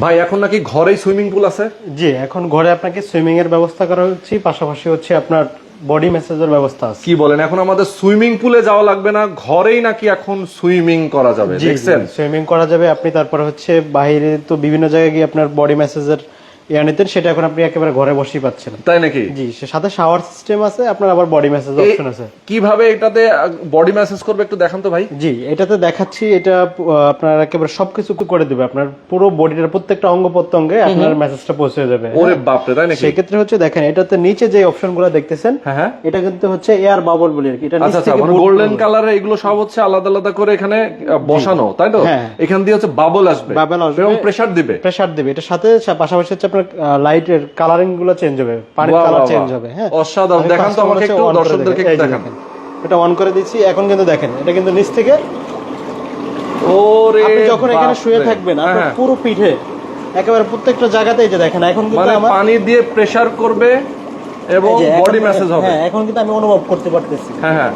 ভাই এখন নাকি ঘরেই সুইমিং পুল আছে? জি এখন ঘরে আপনাকে সুইমিং এর ব্যবস্থা করা হচ্ছে পাশাপাশি হচ্ছে আপনার বডি ম্যাসেজের ব্যবস্থা আছে। কি বলেন এখন আমাদের সুইমিং পুলে যাওয়া লাগবে না ঘরেই নাকি এখন সুইমিং করা যাবে দেখছেন? সুইমিং করা যাবে আপনি তারপর হচ্ছে বাইরে তো বিভিন্ন জায়গায় গিয়ে আপনার বডি ম্যাসাজের নিতেন সেটা এখন আপনি একেবারে ঘরে বসেই পাচ্ছেন। তাই নাকি? জি সাথে শাওয়ার সিস্টেম আছে আপনার আবার বডি ম্যাসাজ অপশন আছে। কীভাবে এটাতে বডি ম্যাসেজ করবে একটু দেখান তো ভাই। জি এটাতে দেখাচ্ছি এটা আপনার একেবারে সবকিছু করে দেবে। আপনার পুরো বডিটার প্রত্যেকটা অঙ্গ প্রত্যঙ্গে আপনার মেসেজটা পৌঁছে যাবে ওরে বাপরে তাই নাকি? হচ্ছে দেখেন এটাতে নিচে যে অপশনগুলো দেখতেছেন হ্যাঁ হ্যাঁ। এটা কিন্তু হচ্ছে এয়ার বাবল বলি আর কি। এটা নিচ আচ্ছা আচ্ছা থেকে মানে গোল্ডেন। কালারে এগুলো সব হচ্ছে আলাদা আলাদা করে এখানে বসানো তাই তো? হ্যাঁ। এখান দিয়ে হচ্ছে বাবল আসবে। Bubble আসবে। এবং প্রেসার দিবে। প্রেসার দেবে। এটার সাথে পাশাপাশি হচ্ছে আপনার লাইটের কালারিংগুলো চেঞ্জ হবে পানির কালার চেঞ্জ হবে হ্যাঁ অসাধারণ। দেখান তো আমাকে একটু, দর্শকদেরকে যে দেখান। এটা অন করে দিচ্ছি এখন কিন্তু দেখেন এটা কিন্তু নিচ থেকে ওরে আপনি যখন এখানে শুয়ে। থাকবেন হ্যাঁ, আপনার হ্যাঁ। পুরো পিঠে একেবারে প্রত্যেকটা জায়গাতে এই যে দেখেন এখন কিন্তু মানে আমার পানি দিয়ে প্রেসার করবে এবং বডি ম্যাসেজ হবে হ্যাঁ এখন কিন্তু আমি অনুভব করতে পারতেছি হ্যাঁ হ্যাঁ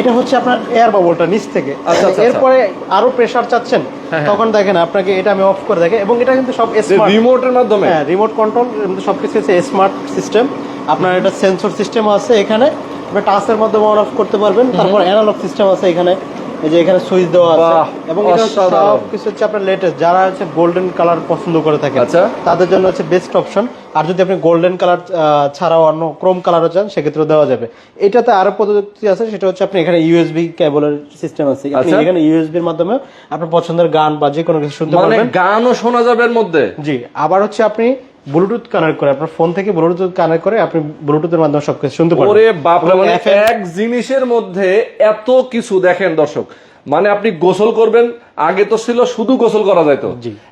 এটা হচ্ছে আপনার এয়ার বাবলটা নিচ থেকে। আচ্ছা, আচ্ছা, এরপরে আরও প্রেসার চাচ্ছেন হ্যাঁ। তখন দেখেন আপনাকে এটা আমি অফ করে দেখে এবং এটা কিন্তু সব স্মার্ট রিমোটের মাধ্যমে? হ্যাঁ রিমোট কন্ট্রোল সবকিছু হচ্ছে স্মার্ট সিস্টেম আপনার এটা সেন্সর সিস্টেম আছে এখানে। আপনি টাচের মাধ্যমে অন অফ করতে পারবেন। তারপর অ্যানালগ সিস্টেম আছে এখানে। এই যে এখানে সুইচ দেওয়া আছে। এবং এটা সব কিছু হচ্ছে আপনার লেটেস্ট যারা হচ্ছে গোল্ডেন কালার পছন্দ করে থাকে আচ্ছা। তাদের জন্য হচ্ছে বেস্ট অপশন আর যদি আপনি গোল্ডেন কালার ছাড়াও অন্য ক্রোম কালারও চান সেক্ষেত্রে দেওয়া যাবে। এটাতে আরও পদ্ধতি আছে সেটা হচ্ছে আপনি এখানে ইউএসবি কেবলের সিস্টেম আছে। আপনি আচ্ছা। এখানে ইউএসবির মাধ্যমে আপনার পছন্দের গান বা যে কোনো কিছু শুনতে মানে পারবেন। গানও শোনা যাবে এর মধ্যে? জি আবার হচ্ছে আপনি ব্লুটুথ কানেক্ট করে আপনার ফোন থেকে ব্লুটুথ কানেক্ট করে আপনি ব্লুটুথের মাধ্যমে সবকিছু শুনতে পারবেন। ওরে বাপ রে মানে এক জিনিসের মধ্যে এত কিছু দেখেন দর্শক। মানে আপনি গোসল করবেন আগে তো ছিল শুধু গোসল করা যাইতো।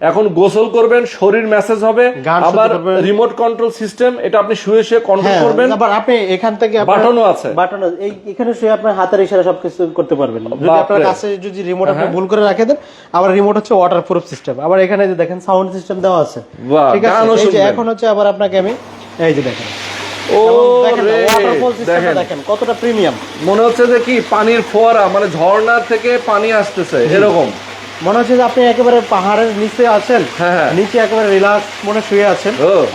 এখন গোসল করবেন শরীর মেসেজ হবে আবার রিমোট কন্ট্রোল সিস্টেম এটা আপনি শুয়ে শুয়ে কন্ট্রোল হ্যাঁ, করবেন। আবার আপনি এখান থেকে বাটনও আছে। বাটন এই এখানে শুয়ে আপনার হাতের ইশারা সবকিছু করতে পারবেন। যদি আপনার কাছে যদি রিমোট আপনি হ্যাঁ। ভুল করে রাখে দেন আবার রিমোট হচ্ছে ওয়াটার প্রুফ সিস্টেম আবার এখানে যে দেখেন সাউন্ড সিস্টেম দেওয়া আছে। ঠিক আছে। এখন হচ্ছে আবার আপনাকে আমি এই যে দেখেন। দেখেন কতটা প্রিমিয়াম মনে হচ্ছে যে কি পানির ফোয়ারা মানে ঝর্ণা থেকে পানি আসতেছে এরকম। মনে হচ্ছে যে আপনি একেবারে পাহাড়ের নিচে আছেন হ্যাঁ, হ্যাঁ। নিচে একেবারে রিল্যাক্স মনে শুয়ে আছেন।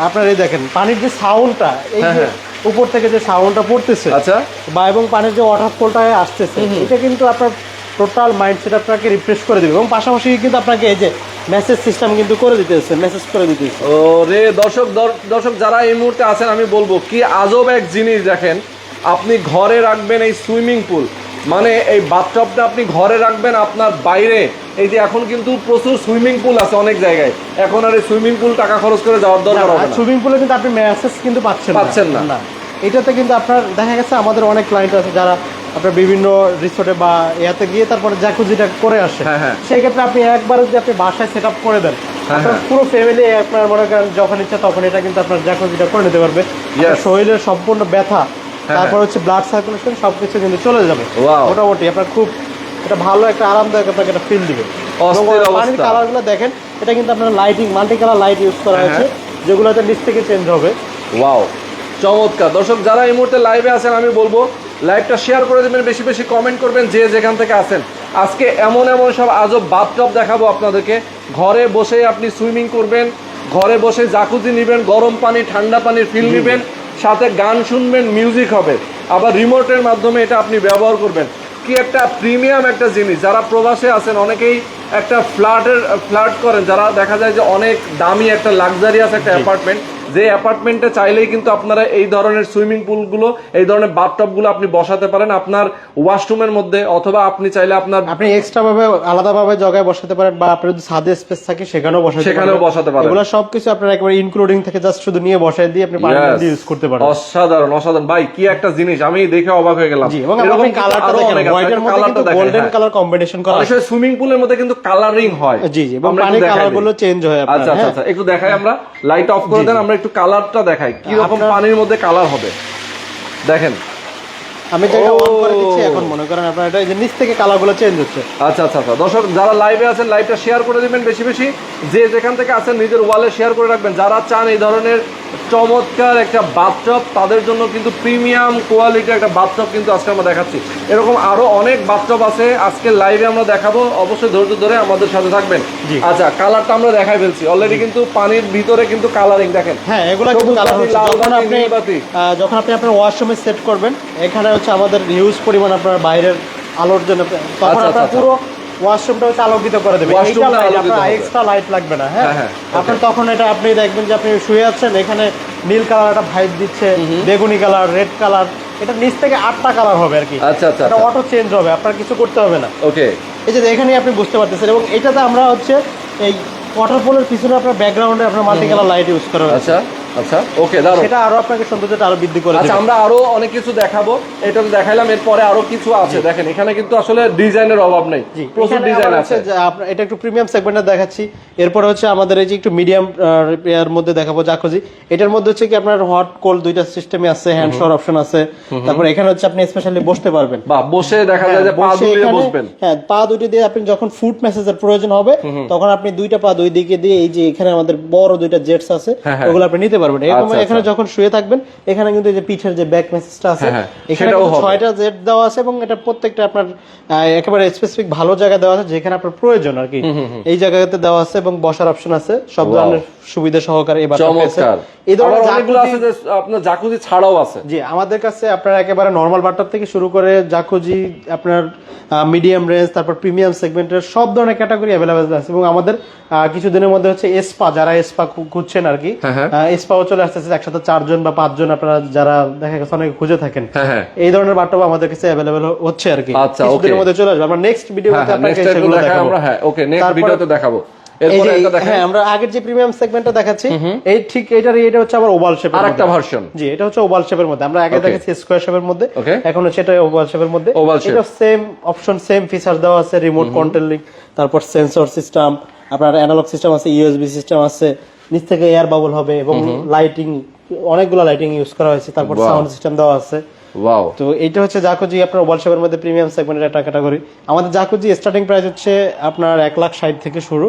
আপনার এই দেখেন পানির যে সাউন্ডটা এই হ্যাঁ। উপর থেকে যে সাউন্ডটা পড়তেছে আচ্ছা। বা এবং পানির যে ওয়াটারফলটা আসতেছে এটা কিন্তু আপনার টোটাল মাইন্ডসেট আপনাকে রিফ্রেশ করে দিবে। এবং পাশাপাশি কিন্তু আপনাকে এই যে মেসেজ সিস্টেম কিন্তু করে দিতেছে মেসেজ করে দিতেছে। ও রে দর্শক দর- দর্শক যারা এই মুহূর্তে আছেন আমি বলব কি আজব এক জিনিস দেখেন আপনি ঘরে রাখবেন এই সুইমিং পুল। মানে এই বাথটবটা আপনি ঘরে রাখবেন আপনার বাইরে। এই যে এখন কিন্তু প্রচুর সুইমিং পুল আছে অনেক জায়গায়। এখন আর এই সুইমিং পুল টাকা খরচ করে যাওয়ার দরকার হবে না। সুইমিং পুলে কিন্তু আপনি মেসেজ কিন্তু পাচ্ছেন পাচ্ছেন না। এটাতে কিন্তু আপনার দেখা গেছে আমাদের অনেক ক্লায়েন্ট আছে যারা আপনার বিভিন্ন রিসোর্টে বা ইয়াতে গিয়ে তারপরে জ্যাকুজিটা করে আসে। হ্যাঁ, হ্যাঁ। সেই ক্ষেত্রে আপনি একবার যদি আপনি বাসায় সেট করে দেন হ্যাঁ, আপনার। পুরো ফ্যামিলি আপনার মনে করেন যখন ইচ্ছা তখন এটা কিন্তু আপনার জ্যাকুজিটা করে নিতে পারবে। শরীরের সম্পূর্ণ ব্যথা তারপর হচ্ছে ব্লাড সার্কুলেশন সবকিছু কিন্তু চলে যাবে. মোটামুটি আপনার খুব এটা ভালো একটা আরামদায়ক আপনাকে একটা ফিল দিবে। পানির কালারগুলো দেখেন এটা কিন্তু আপনার lighting multi colour light use করা হ্যাঁ, হয়েছে যেগুলোতে নিচ থেকে চেঞ্জ হবে। ওয়াও চমৎকার। দর্শক যারা এই মুহূর্তে লাইভে আছেন আমি বলব লাইভটা শেয়ার করে দেবেন বেশি বেশি কমেন্ট করবেন যে যেখান থেকে আসেন আজকে এমন এমন সব আজব বাথটব দেখাবো আপনাদেরকে। ঘরে বসে আপনি সুইমিং করবেন ঘরে বসে জাকুজি নেবেন গরম পানি ঠান্ডা পানির ফিল নেবেন সাথে গান শুনবেন মিউজিক হবে। আবার রিমোটের মাধ্যমে এটা আপনি ব্যবহার করবেন। কি একটা প্রিমিয়াম একটা জিনিস। যারা প্রবাসে আছেন অনেকেই একটা ফ্ল্যাটের ফ্ল্যাট করেন। যারা দেখা যায় যে অনেক দামি একটা লাক্সারিয়াস একটা অ্যাপার্টমেন্ট যে অ্যাপার্টমেন্টে চাইলেই কিন্তু আপনারা এই ধরনের সুইমিং পুলগুলো এই ধরনের বাথটবগুলো আপনি বসাতে পারেন আপনার ওয়াশরুমের মধ্যে অথবা আপনি চাইলে আপনার আপনি এক্সট্রা ভাবে আলাদা ভাবে জায়গায় বসাতে পারেন বা আপনার যদি ছাদে স্পেস থাকে সেখানেও বসাতে সেখানেও বসাতে পারেন। এগুলো সবকিছু আপনার একেবারে ইনক্লুডিং থেকে জাস্ট শুধু নিয়ে বসায় দিয়ে আপনি. দিয়ে ইউজ করতে পারেন অসাধারণ অসাধারণ ভাই কি একটা জিনিস আমি দেখে অবাক হয়ে গেলাম জি এবং আপনি কালারটা দেখেন হোয়াইটের মধ্যে কিন্তু গোল্ডেন হ্যাঁ। কালার কম্বিনেশন করা আছে। সুইমিং পুলের মধ্যে কিন্তু কালারিং হয় জি জি এবং পানির দেখাই কালারগুলো চেঞ্জ হয় আপনার আচ্ছা আচ্ছা হ্যাঁ। আচ্ছা একটু দেখাই আমরা লাইট অফ করে দেন আমরা একটু কালারটা দেখাই। কি রকম পানির মধ্যে কালার হবে? দেখেন। আমি যেটা অন করে দিচ্ছি এখন মনে করেন আপনার এটা এই যে নিচ থেকে কালারগুলো চেঞ্জ হচ্ছে। আচ্ছা আচ্ছা আচ্ছা। দর্শক যারা লাইভে আছেন লাইভটা শেয়ার করে দিবেন বেশি বেশি। যে যেখান থেকে আছেন নিজের ওয়ালে শেয়ার করে রাখবেন। যারা চান এই ধরনের চমৎকার একটা বাথটব। তাদের জন্য কিন্তু প্রিমিয়াম কোয়ালিটির একটা বাথটব কিন্তু আজকে আমরা দেখাচ্ছি। এরকম আরও অনেক বাথটব আছে। আজকে লাইভে আমরা দেখাবো। অবশ্যই ধৈর্য ধরে আমাদের সাথে থাকবেন। আচ্ছা কালারটা আমরা দেখাই ফেলছি। অলরেডি কিন্তু পানির ভিতরে কিন্তু কালারিং দেখেন। হ্যাঁ এগুলো কিন্তু কালার হচ্ছে। যখন আপনি যখন আপনি আপনার ওয়াশরুমে সেট করবেন এখানে হচ্ছে আমাদের হিউজ পরিমাণ আপনার বাইরের আলোর জন্য তখন আচ্ছা, আপনার আচ্ছা। পুরো আলোকিত করে দেবে। এক্সট্রা লাইট লাগবে না হ্যাঁ? হ্যাঁ, হ্যাঁ, আপনার তখন এটা আপনি দেখবেন যে আপনি শুয়ে আছেন এখানে নীল কালার একটা ভাইব দিচ্ছে বেগুনি কালার রেড কালার এটা নিচ থেকে আটটা কালার হবে আর কি। আচ্ছা আচ্ছা এটা অটো চেঞ্জ হবে আপনার কিছু করতে হবে না। ওকে এই যে এখানেই আপনি বুঝতে পারতেছেন এবং এটাতে আমরা হচ্ছে এই ওয়াটারফলের পিছনে আপনার ব্যাকগ্রাউন্ডে আপনার মাল্টি কালার লাইট ইউজ করা আচ্ছা। আচ্ছা ওকে দাঁড়ো সেটা আরও আপনাকে সৌন্দর্যটা আরও বৃদ্ধি করে আচ্ছা আমরা আরও অনেক কিছু দেখাবো এটা তো দেখাইলাম এরপরে আরও কিছু আছে দেখেন এখানে কিন্তু আসলে ডিজাইনের অভাব নেই প্রচুর ডিজাইন আছে। এটা একটু প্রিমিয়াম সেগমেন্টে দেখাচ্ছি এরপরে হচ্ছে আমাদের এই যে একটু মিডিয়াম এর মধ্যে দেখাবো জাকুজি এটার মধ্যে হচ্ছে কি আপনার হট কোল্ড দুইটা সিস্টেমে আছে হ্যান্ড শোর অপশন আছে তারপর এখানে হচ্ছে আপনি স্পেশালি বসতে পারবেন। বা বসে দেখা যায় যে পা হ্যাঁ, দুলিয়ে বসবেন। হ্যাঁ পা দুটি দিয়ে আপনি যখন ফুট মেসেজের প্রয়োজন হবে তখন আপনি দুইটা পা দুই দিকে দিয়ে এই যে এখানে আমাদের বড় দুইটা জেটস আছে হ্যাঁ, হ্যাঁ। ওগুলো আপনি নিতে পারবেন। এরকম আচ্ছা, এখানে আচ্ছা। যখন শুয়ে থাকবেন এখানে কিন্তু এই যে পিঠের যে ব্যাক মেসেজটা আছে হ্যাঁ, হ্যাঁ, এখানে। ছয়টা জেট দেওয়া আছে এবং এটা প্রত্যেকটা আপনার একেবারে স্পেসিফিক ভালো জায়গা দেওয়া আছে যেখানে আপনার প্রয়োজন আর কি এই জায়গাতে দেওয়া আছে এবং বসার অপশন আছে সব ধরনের সুবিধা সহকারে এই বাথটাবে চমৎকার। এই ধরনের অনেকগুলো আছে যে আপনার জাকুজি ছাড়াও আছে। জি আমাদের কাছে আপনার একেবারে নর্মাল বাটটার থেকে শুরু করে জাকুজি আপনার মিডিয়াম রেঞ্জ তারপর প্রিমিয়াম সেগমেন্টের সব ধরনের ক্যাটাগরি অ্যাভেলেবেল আছে। এবং আমাদের আহ, কিছুদিনের মধ্যে হচ্ছে এসপা যারা এসপা খুঁজছেন আর কি হ্যাঁ, হ্যাঁ। এসপাও চলে আসতেছে একসাথে চারজন বা পাঁচজন আপনারা যারা দেখা গেছে অনেকে খুঁজে থাকেন। হ্যাঁ হ্যাঁ। এই ধরনের বাট্টব আমাদের কাছে অ্যাভেলেবেল হচ্ছে আর কি। আচ্ছা, কিছুদিনের. মধ্যে চলে আসবে। আমরা নেক্সট হ্যাঁ ভিডিওতে হ্যাঁ আপনাকে সেগুলো দেখাবো। আমরা হ্যাঁ ওকে নেক্সট ভিডিওতে দেখাবো। হ্যাঁ আমরা আগের যে প্রিমিয়াম সেগমেন্টটা দেখাচ্ছি এই ঠিক এটার এটা হচ্ছে আবার ওভাল শেপ আরেকটা ভার্সন জি এটা হচ্ছে ওভাল শেপের মধ্যে। আমরা আগে দেখেছি স্কোয়ার শেপের মধ্যে। এখন হচ্ছে এটা ওভাল শেপের মধ্যে। এটা সেম অপশন সেম ফিচার দেওয়া আছে রিমোট কন্ট্রোল তারপর সেন্সর সিস্টেম আপনার অ্যানালগ সিস্টেম আছে ইউএসবি সিস্টেম আছে নিচ থেকে এয়ার বাবল হবে এবং লাইটিং অনেকগুলো লাইটিং ইউজ করা হয়েছে তারপর সাউন্ড সিস্টেম দেওয়া আছে। ওয়াও তো এইটা হচ্ছে জাকুজি আপনার শেপের মধ্যে প্রিমিয়াম সেগমেন্টের একটা ক্যাটাগরি। আমাদের জাকুজি স্টার্টিং প্রাইস হচ্ছে আপনার এক লাখ ষাট থেকে শুরু।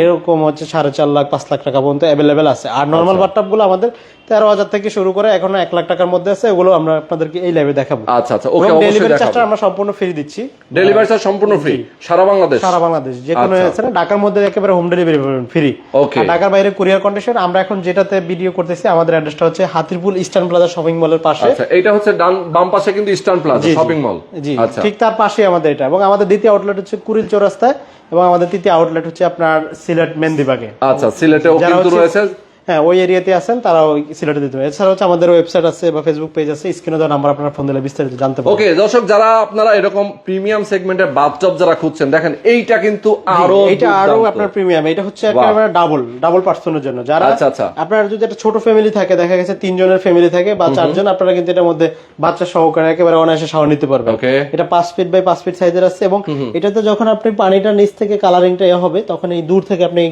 এরকম হচ্ছে সাড়ে চার লাখ পাঁচ লাখ টাকা পর্যন্ত অ্যাভেলেবেল আছে। আর নর্মালগুলো আমাদের তেরো হাজার থেকে শুরু করে এখন এক লাখ টাকার মধ্যে আছে। ওগুলো আমরা আপনাদেরকে এই লাইভে দেখাবো। আচ্ছা আচ্ছা। ওকে ডেলিভারি চার্জটা আমরা সম্পূর্ণ ফ্রি দিচ্ছি। ডেলিভারি চার্জ সম্পূর্ণ ফ্রি সারা বাংলাদেশ? সারা বাংলাদেশ। যে কোনো আচ্ছা। আছে ঢাকার মধ্যে একেবারে হোম ডেলিভারি ফ্রি Okay. ঢাকার বাইরে কুরিয়ার কন্ডিশন আমরা এখন যেটাতে ভিডিও করতেছি আমাদের অ্যাড্রেসটা হচ্ছে হাতিরপুল ইস্টার্ন প্লাজা শপিং মলের পাশে। আচ্ছা এইটা হচ্ছে ডান বাম পাশে কিন্তু ইস্টার্ন প্লাজা। শপিং মল জি আচ্ছা। ঠিক তার পাশেই আমাদের এটা। এবং আমাদের দ্বিতীয় আউটলেট হচ্ছে কুড়িল চৌরাস্তায় এবং আমাদের তৃতীয় আউটলেট হচ্ছে আপনার সিলেট মেন্দিবাগে আচ্ছা সিলেটেও কিন্তু রয়েছে। হ্যাঁ ওই এরিয়াতে আছেন তারা ওই সিলেটে দিতে হবে এছাড়া হচ্ছে আমাদের ওয়েবসাইট আছে বা ফেসবুক পেজ আছে স্ক্রিনে দেওয়া নাম্বার আপনার ফোন দিলে বিস্তারিত জানতে পারবেন। ওকে দর্শক যারা আপনারা এরকম প্রিমিয়াম সেগমেন্টের বাথটব যারা খুঁজছেন দেখেন এইটা কিন্তু আরও এটা আরও আপনার প্রিমিয়াম এটা হচ্ছে একেবারে ডাবল ডাবল পার্সনের জন্য। যারা আচ্ছা, আচ্ছা। আপনার যদি একটা ছোট ফ্যামিলি থাকে দেখা গেছে তিনজনের ফ্যামিলি থাকে বা চারজন আপনারা কিন্তু এটার মধ্যে বাচ্চা সহকারে একেবারে অনায়াসে সহ নিতে পারবেন। Okay. এটা পাঁচ ফিট বাই পাঁচ ফিট সাইজের আছে এবং এটাতে যখন আপনি পানিটা নিচ থেকে কালারিংটা এ হবে তখন এই দূর থেকে আপনি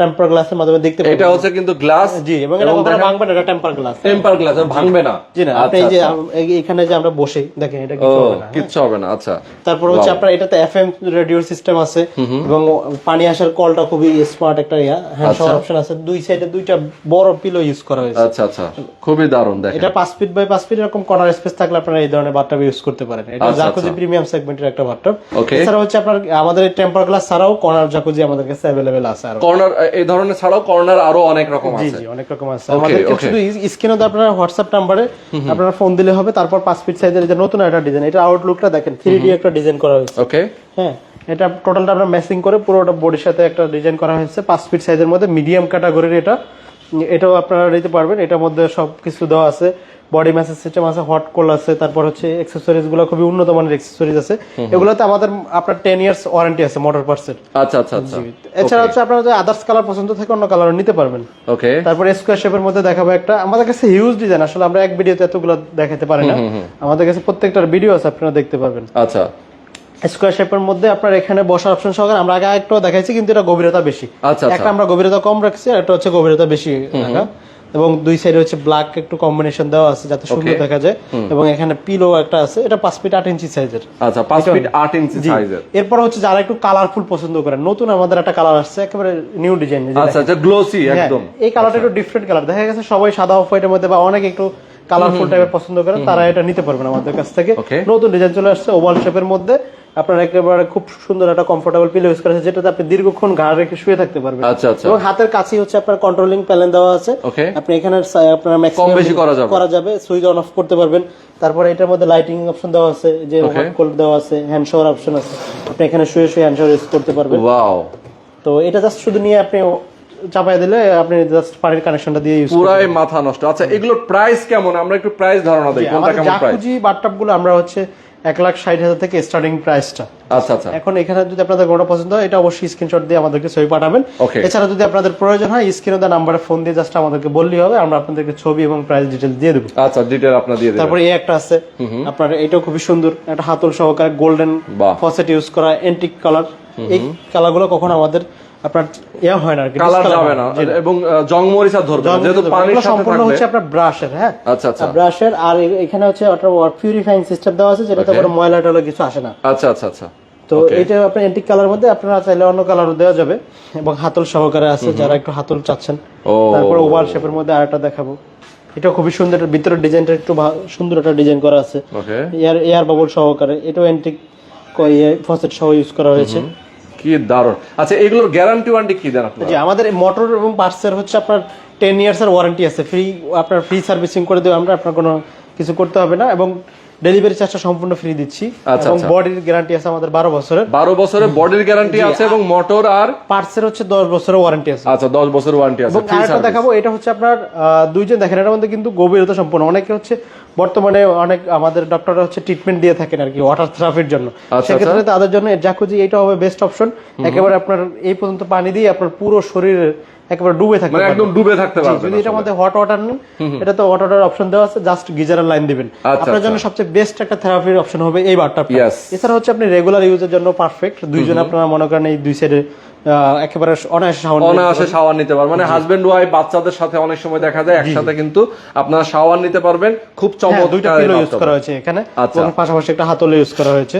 টেম্পার গ্লাসের মাধ্যমে দেখতে এটা হচ্ছে কিন্তু গ্লাস জি এবং এটা কখনো ভাঙবে না এটা টেম্পার গ্লাস টেম্পার গ্লাস ভাঙবে না। জি না আপনি আচ্ছা, যে আচ্ছা। এখানে যে আমরা বসে দেখেন এটা কিছু হবে না কিচ্ছু হবে না আচ্ছা। তারপর হচ্ছে আপনার এটাতে এফএম রেডিও সিস্টেম আছে এবং পানি আসার কলটা খুবই স্মার্ট একটা ইয়া হ্যান্ড আচ্ছা। অপশন আছে। দুই সাইডে দুইটা বড় পিলো ইউজ করা হয়েছে। আচ্ছা আচ্ছা খুবই দারুণ দেখেন। এটা পাঁচ ফিট বাই পাঁচ ফিট এরকম কর্নার স্পেস থাকলে আপনারা এই ধরনের বাথটাব ইউজ করতে পারেন। এটা জাকুজি। প্রিমিয়াম সেগমেন্টের একটা বাথটাব এছাড়া হচ্ছে আপনার আমাদের টেম্পার গ্লাস ছাড়াও কর্নার জাকুজি আমাদের কাছে আছে আর। কর্নার এই ধরনের ছাড়াও কর্নার আরও অনেক রকম আছে। জি অনেক রকম আছে। আমাদের শুধু স্ক্রিনে তো আপনার হোয়াটসঅ্যাপ নাম্বারে আপনারা ফোন দিলে হবে তারপর পাঁচ ফিট সাইজের যে নতুন একটা ডিজাইন এটা আউটলুকটা দেখেন থ্রি একটা ডিজাইন করা হয়েছে। ওকে হ্যাঁ এটা টোটালটা আপনার ম্যাচিং করে পুরোটা বডির সাথে একটা ডিজাইন করা হয়েছে পাঁচ ফিট সাইজের মধ্যে মিডিয়াম ক্যাটাগরির এটা এটাও আপনারা নিতে পারবেন। এটার মধ্যে সব কিছু দেওয়া আছে। বডি ম্যাসেজ সিস্টেম আছে হট কোল আছে তারপর হচ্ছে অ্যাক্সেসরিজগুলো খুবই উন্নত মানের অ্যাক্সেসরিজ আছে। এগুলোতে আমাদের আপনার টেন ইয়ার্স ওয়ারেন্টি আছে মোটর পার্সের আচ্ছা আচ্ছা আচ্ছা। এছাড়া হচ্ছে আপনারা যদি আদার্স কালার পছন্দ থাকে অন্য কালার নিতে পারবেন। ওকে তারপর স্কোয়ার শেপের মধ্যে দেখাবো একটা। আমাদের কাছে হিউজ ডিজাইন আসলে আমরা এক ভিডিওতে এতগুলো দেখাতে পারি না। আমাদের কাছে প্রত্যেকটার ভিডিও আছে আপনারা দেখতে পারবেন। আচ্ছা। স্কোয়ার শেপের মধ্যে আপনার এখানে বসার অপশন সহকারে আমরা আগে একটু দেখাইছি কিন্তু এটা গভীরতা বেশি। আচ্ছা, আচ্ছা। একটা আমরা গভীরতা কম রাখছি আর একটা হচ্ছে গভীরতা বেশি রাখা। এবং দুই সাইডে হচ্ছে ব্ল্যাক একটু কম্বিনেশন দেওয়া আছে যাতে সুন্দর দেখা যায়। এবং এখানে পিলো একটা আছে এটা পাঁচ ফিট আট ইঞ্চি সাইজের আচ্ছা পাঁচ ফিট আট ইঞ্চি সাইজের এরপর হচ্ছে যারা একটু কালারফুল পছন্দ করেন নতুন আমাদের একটা কালার আসছে একেবারে নিউ ডিজাইন আচ্ছা আচ্ছা গ্লোসি একদম। এই কালারটা একটু ডিফারেন্ট কালার দেখা গেছে সবাই সাদা অফ হোয়াইটের মধ্যে বা অনেক একটু কালারফুল টাইপের পছন্দ করেন তারা এটা নিতে পারবেন আমাদের কাছ থেকে। নতুন ডিজাইন চলে আসছে ওভাল শেপের মধ্যে। আপনার একেবারে খুব সুন্দর একটা কমফোর্টেবল পিলো ইউজ করেছে যেটাতে আপনি দীর্ঘক্ষণ ঘাড় রেখে শুয়ে থাকতে পারবেন। আচ্ছা, আচ্ছা। এবং হাতের কাছেই হচ্ছে আপনার কন্ট্রোলিং প্যানেল দেওয়া আছে. আপনি এখানে আপনার ম্যাক্সিমাম কম বেশি করা যাবে। করা যাবে সুইচ অন অফ করতে পারবেন। তারপরে এটার মধ্যে লাইটিং অপশন দেওয়া আছে যে হট কোল্ড দেওয়া আছে হ্যান্ড শাওয়ার অপশন আছে। আপনি এখানে শুয়ে শুয়ে হ্যান্ড শাওয়ার ইউজ করতে পারবেন। ওয়াও তো এটা জাস্ট শুধু নিয়ে আপনি চাপাই দিলে আপনি জাস্ট পানির কানেকশনটা দিয়ে ইউজ পুরাই মাথা নষ্ট। আচ্ছা এগুলোর প্রাইস কেমন? আমরা একটু প্রাইস ধারণা দেই কোনটা কেমন প্রাইস জাকুজি বাথটাবগুলো আমরা হচ্ছে এক লাখ ষাট হাজার থেকে স্টার্টিং প্রাইসটা আচ্ছা আচ্ছা। এখন এখানে যদি আপনাদের কোনটা পছন্দ হয় এটা অবশ্যই স্ক্রিনশট দিয়ে আমাদেরকে ছবি পাঠাবেন। এছাড়া যদি আপনাদের প্রয়োজন হয় স্ক্রিনে দেওয়া নাম্বারে ফোন দিয়ে জাস্ট আমাদেরকে বললেই হবে আমরা আপনাদেরকে ছবি এবং প্রাইস ডিটেল দিয়ে দেবো। আচ্ছা ডিটেল আপনার দিয়ে দেবেন। তারপরে এই একটা আছে। আপনার এটাও খুবই সুন্দর একটা হাতল সহকারে গোল্ডেন। ফসেট ইউজ করা এন্টিক কালার এই কালারগুলো কখনো আমাদের আপনার ইয়া হয় না কালার যাবে না। এবং জং মরিচা ধরবে না, যেহেতু পানির সাথে সম্পূর্ণ হচ্ছে আপনার ব্রাশের হ্যাঁ? আচ্ছা আচ্ছা। ব্রাশের আর এখানে হচ্ছে পিউরিফাইং সিস্টেম দেওয়া আছে যেটাতে কোনো ময়লা টয়লা কিছু আসে না। আচ্ছা আচ্ছা আচ্ছা। তো এটা আপনার এন্টিক কালার মধ্যে আপনারা চাইলে অন্য কালারও দেওয়া যাবে এবং হাতল সহকারে আছে যারা একটু হাতল চাচ্ছেন। তারপর ওভার শেপের মধ্যে আরেকটা দেখাবো। এটা খুবই সুন্দর এটার ভিতরের ডিজাইনটা একটু সুন্দর একটা ডিজাইন করা আছে। এয়ার এয়ার বাবল সহকারে এটাও এন্টিক ফসেট সহ ইউজ করা হয়েছে। কি দারুণ। আচ্ছা এগুলোর গ্যারান্টি ওয়ারেন্টি কি দেন আপনি জি, আমাদের মোটর এবং পার্টসের হচ্ছে আপনার টেন ইয়ার্স এর ওয়ারেন্টি আছে। ফ্রি আপনার ফ্রি সার্ভিসিং করে দেবো আমরা আপনার কোনো কিছু করতে হবে না এবং ডেলিভারি চার্জটা সম্পূর্ণ ফ্রি দিচ্ছি। আচ্ছা, এবং আচ্ছা। বডির গ্যারান্টি আছে আমাদের বারো বছরের। বারো বছরের বডির গ্যারান্টি আছে এবং মোটর আর পার্টসের হচ্ছে দশ বছরের ওয়ারেন্টি আছে। আচ্ছা দশ বছরের ওয়ারেন্টি আছে আরেকটা দেখাবো এটা হচ্ছে আপনার দুইজন দেখেন এটার মধ্যে কিন্তু গভীরতা সম্পূর্ণ অনেকে হচ্ছে বর্তমানে অনেক আমাদের ডক্টররা হচ্ছে ট্রিটমেন্ট দিয়ে থাকেন আর কি ওয়াটার থেরাপির জন্য। আচ্ছা, সেক্ষেত্রে তাদের জন্য জাকুজি এটা হবে বেস্ট অপশন একেবারে আপনার এই পর্যন্ত পানি দিয়ে আপনার পুরো শরীরে একেবারে ডুবে থাকতে মানে একদম ডুবে থাকতে পারবে যদি এটার মধ্যে হট ওয়াটার এটা তো হট ওয়াটার অপশন দেওয়া আছে জাস্ট গিজারের লাইন দিবেন। আচ্ছা, আপনার জন্য আচ্ছা। সবচেয়ে বেস্ট একটা থেরাপির অপশন হবে এই বারটা এছাড়া হচ্ছে আপনি রেগুলার ইউজের জন্য পারফেক্ট দুইজন আপনারা মনে করেন এই দুই সাইডে একেবারে অনায়াসে নিতে অনায়াসে শাওয়ার নিতে পারবেন। মানে হাজবেন্ড ওয়াইফ বাচ্চাদের সাথে অনেক সময় দেখা যায় একসাথে কিন্তু আপনারা শাওয়ার নিতে পারবেন। খুব হ্যাঁ, দুইটা চমৎকার পিলো ইউজ করা হয়েছে এখানে আচ্ছা। পাশাপাশি একটা হাতলে ইউজ করা হয়েছে।